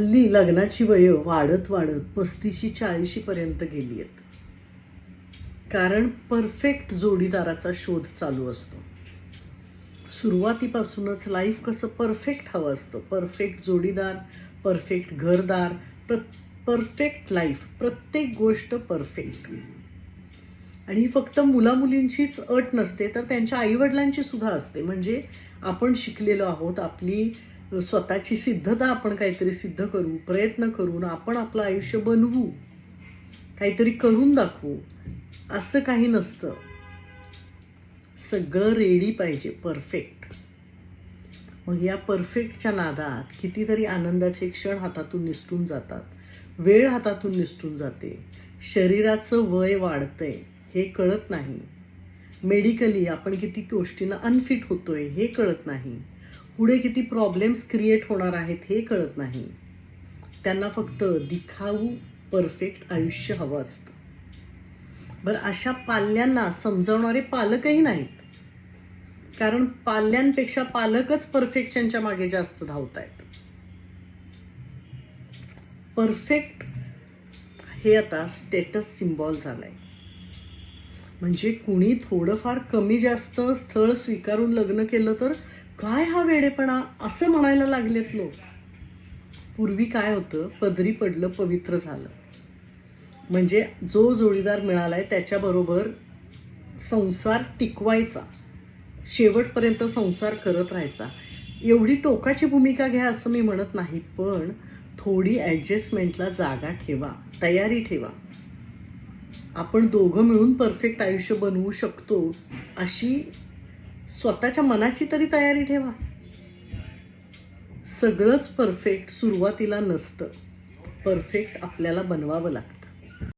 हल्ली लग्नाची वयं वाढत वाढत पस्तीशी चाळीशी पर्यंत गेली आहेत. कारण परफेक्ट जोडीदाराचा शोध चालू असतो. सुरुवातीपासूनच लाईफ कसं परफेक्ट हवं असतं. परफेक्ट जोडीदार परफेक्ट घरदार प्र परफेक्ट लाईफ प्रत्येक गोष्ट परफेक्ट आणि ही फक्त मुलामुलींचीच अट नसते तर त्यांच्या आईवडिलांची सुद्धा असते. म्हणजे आपण शिकलेलो आहोत आपली स्वतःची सिद्धता आपण काहीतरी सिद्ध करू प्रयत्न करून आपण आपलं आयुष्य बनवू. काहीतरी करून दाखवू. असं काही नसतं. सगळं रेडी पाहिजे परफेक्ट मग या परफेक्टच्या नादात कितीतरी आनंदाचे क्षण हातातून निसटून जातात. वेळ हातातून निसटून जाते. शरीराचं वय वाढतंय हे कळत नाही. मेडिकली आपण किती गोष्टींना अनफिट होतोय हे कळत नाही. पुढे किती प्रॉब्लेम्स क्रिएट होणार आहेत हे कळत नाही. त्यांना फक्त दिखाऊ परफेक्ट आयुष्य हवं असतं. बरं अशा पाल्यांना समजवणारे पालकही नाहीत. कारण पाल्यांपेक्षा पालकच परफेक्शनच्या मागे जास्त धावत आहेत. परफेक्ट हे आता स्टेटस सिम्बॉल झालंय. म्हणजे कुणी थोडंफार कमी जास्त स्थळ स्वीकारून लग्न केलं तर काय हा वेडेपणा? असं म्हणायला लागलेत लोक. पूर्वी काय होतं? पदरी पडलं पवित्र झालं. म्हणजे जो जोडीदार मिळालाय त्याच्याबरोबर संसार टिकवायचा. शेवटपर्यंत संसार करत राहायचा. एवढी टोकाची भूमिका घ्या असं मी म्हणत नाही पण थोडी ॲडजस्टमेंटला जागा ठेवा तयारी ठेवा. आपण दोघं मिळून परफेक्ट आयुष्य बनवू शकतो अशी स्वतःच्या मनाची तरी तयारी ठेवा. सगळंच परफेक्ट सुरुवातीला नसतं. परफेक्ट आपल्याला बनवावं लागतं.